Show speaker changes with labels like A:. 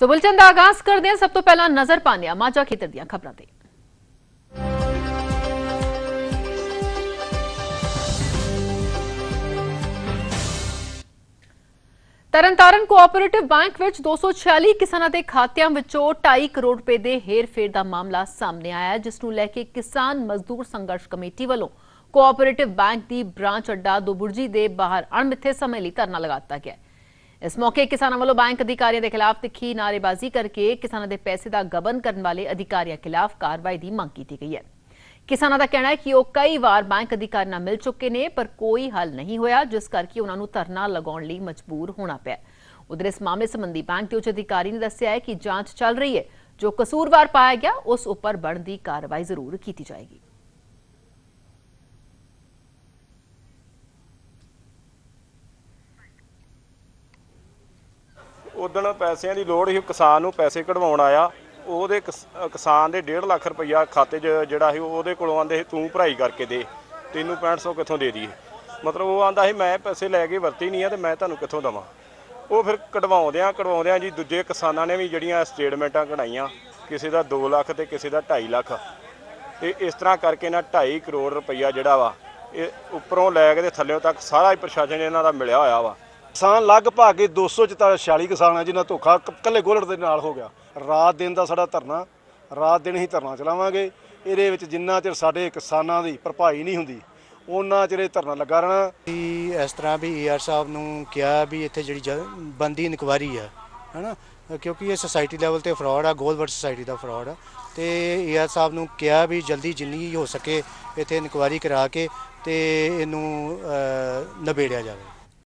A: ਸੋ bulletin ਦਾ ਆਗਾਜ਼ ਕਰਦੇ ਹਾਂ ਸਭ ਤੋਂ ਪਹਿਲਾਂ ਨਜ਼ਰ ਪਾਉਂਦੇ ਹਾਂ ਮਾਝਾ ਖੇਤਰ ਦੀਆਂ ਖਬਰਾਂ ਤੇ ਤਰਨਤਾਰਨ ਕੋਆਪਰੇਟਿਵ ਬੈਂਕ ਵਿੱਚ 246 ਕਿਸਾਨਾਂ ਦੇ ਖਾਤਿਆਂ ਵਿੱਚੋਂ 2.5 ਕਰੋੜ ਰੁਪਏ ਦੇ ਹੇਰ-ਫੇਰ ਦਾ ਮਾਮਲਾ ਸਾਹਮਣੇ ਆਇਆ ਹੈ, ਜਿਸ ਨੂੰ ਲੈ ਕੇ ਕਿਸਾਨ ਮਜ਼ਦੂਰ ਸੰਘਰਸ਼ ਕਮੇਟੀ ਵੱਲੋਂ ਕੋਆਪਰੇਟਿਵ ਬੈਂਕ ਦੀ ਬ੍ਰਾਂਚ ਅੱਡਾ ਦੁਬੁਰਜੀ ਦੇ ਬਾਹਰ ਅਣਮਿੱਥੇ ਸਮੇਂ ਲਈ ਧਰਨਾ ਲਗਾ ਦਿੱਤਾ ਗਿਆ ਹੈ। ਇਸ ਮੌਕੇ ਕਿਸਾਨਾਂ ਵੱਲੋਂ ਬੈਂਕ ਅਧਿਕਾਰੀਆਂ ਦੇ ਖਿਲਾਫ ਤਿੱਖੀ ਨਾਅਰੇਬਾਜ਼ੀ ਕਰਕੇ ਕਿਸਾਨਾਂ ਦੇ ਪੈਸੇ ਦਾ ਗਬਨ ਕਰਨ ਵਾਲੇ ਅਧਿਕਾਰੀਆਂ ਖਿਲਾਫ ਕਾਰਵਾਈ ਦੀ ਮੰਗ ਕੀਤੀ ਗਈ ਹੈ। ਕਿਸਾਨਾਂ ਦਾ ਕਹਿਣਾ ਹੈ ਕਿ ਉਹ ਕਈ ਵਾਰ ਬੈਂਕ ਅਧਿਕਾਰੀ ਨਾਲ ਮਿਲ ਚੁੱਕੇ ਨੇ, ਪਰ ਕੋਈ ਹੱਲ ਨਹੀਂ ਹੋਇਆ, ਜਿਸ ਕਰਕੇ ਉਹਨਾਂ ਨੂੰ ਧਰਨਾ ਲਗਾਉਣ ਲਈ ਮਜਬੂਰ ਹੋਣਾ ਪਿਆ ਉਧਰ ਇਸ ਮਾਮਲੇ ਸੰਬੰਧੀ ਬੈਂਕ ਦੇ ਉੱਚ ਅਧਿਕਾਰੀ ਨੇ ਦੱਸਿਆ ਹੈ ਕਿ ਜਾਂਚ ਚੱਲ ਰਹੀ ਹੈ। ਜੋ ਕਸੂਰਵਾਰ ਪਾਇਆ ਗਿਆ, ਉਸ ਉੱਪਰ ਬਣਦੀ ਕਾਰਵਾਈ ਜ਼ਰੂਰ ਕੀਤੀ ਜਾਏਗੀ।
B: ਉਦਣ ਪੈਸਿਆਂ ਦੀ ਲੋੜ ਸੀ ਕਿਸਾਨ ਨੂੰ ਪੈਸੇ ਕਢਵਾਉਣ ਆਇਆ। ਉਹਦੇ ਕਿਸਾਨ ਦੇ 1.5 ਲੱਖ ਰੁਪਈਆ ਖਾਤੇ 'ਚ ਜਿਹੜਾ ਸੀ, ਉਹਦੇ ਕੋਲੋਂ ਆਂਦੇ ਸੀ, ਤੂੰ ਭਰਾਈ ਕਰਕੇ ਦੇ, ਤੈਨੂੰ 6500 ਕਿੱਥੋਂ ਦੇ ਦਈਏ? ਮਤਲਬ ਉਹ ਆਂਦਾ ਸੀ, ਮੈਂ ਪੈਸੇ ਲੈ ਕੇ ਵਰਤੀ ਨਹੀਂ ਆ ਤੇ ਮੈਂ ਤੁਹਾਨੂੰ ਕਿੱਥੋਂ ਦਵਾਂ? ਉਹ ਫਿਰ ਕਢਵਾਉਂਦਿਆਂ ਕਢਵਾਉਂਦਿਆਂ ਜੀ ਦੂਜੇ ਕਿਸਾਨਾਂ ਨੇ ਵੀ ਜਿਹੜੀਆਂ ਸਟੇਟਮੈਂਟਾਂ ਕਢਾਈਆਂ, ਕਿਸੇ ਦਾ 2 ਲੱਖ ਤੇ ਕਿਸੇ ਦਾ 2.5 ਲੱਖ। ਤੇ ਇਸ ਤਰ੍ਹਾਂ ਕਰਕੇ ਨਾ 2.5 ਕਰੋੜ ਰੁਪਈਆ ਜਿਹੜਾ ਵਾ, ਇਹ ਉੱਪਰੋਂ ਲੈ ਕੇ ਤੇ ਥੱਲੇੋਂ ਤੱਕ ਸਾਰਾ ਹੀ ਪ੍ਰਸ਼ਾਸਨ ਇਹਨਾਂ ਦਾ ਮਿਲਿਆ ਹੋਇਆ ਵਾ।
C: ਕਿਸਾਨ ਲਗਭਗ ਇਹ 246 ਕਿਸਾਨ ਆ ਜਿਨ੍ਹਾਂ ਧੋਖਾ ਕ- ਇਕੱਲੇ ਗੋਲੜ ਦੇ ਨਾਲ ਹੋ ਗਿਆ। ਰਾਤ ਦਿਨ ਦਾ ਸਾਡਾ ਧਰਨਾ ਰਾਤ ਦਿਨ ਹੀ ਧਰਨਾ ਚਲਾਵਾਂਗੇ। ਇਹਦੇ ਵਿੱਚ ਜਿੰਨਾ ਚਿਰ ਸਾਡੇ ਕਿਸਾਨਾਂ ਦੀ ਭਰਪਾਈ ਨਹੀਂ ਹੁੰਦੀ ਉਹਨਾਂ ਚਿਰ ਇਹ ਧਰਨਾ ਲੱਗਾ ਰਹਿਣਾ।
D: ਵੀ ਇਸ ਤਰ੍ਹਾਂ ਵੀ ਏਆਰ ਸਾਹਿਬ ਨੂੰ ਕਿਹਾ ਵੀ ਇੱਥੇ ਜਿਹੜੀ ਜ- ਬੰਦੀ ਇਨਕੁਆਰੀ ਹੈ ਹੈਨਾ? ਕਿਉਂਕਿ ਇਹ ਸੁਸਾਇਟੀ ਲੈਵਲ ਤੇ ਫਰਾਡ ਆ ਗੋਲਵਰਡ ਸੁਸਾਇਟੀ ਦਾ ਫਰਾਡ ਆ। ਤੇ ਏਆਰ ਸਾਹਿਬ ਨੂੰ ਕਿਹਾ ਵੀ ਜਲਦੀ ਜਿੰਨੀ ਹੋ ਸਕੇ ਇੱਥੇ ਇਨਕੁਆਰੀ ਕਰਾ ਕੇ ਤੇ ਇਹਨੂੰ ਅ, ਜਾਵੇ।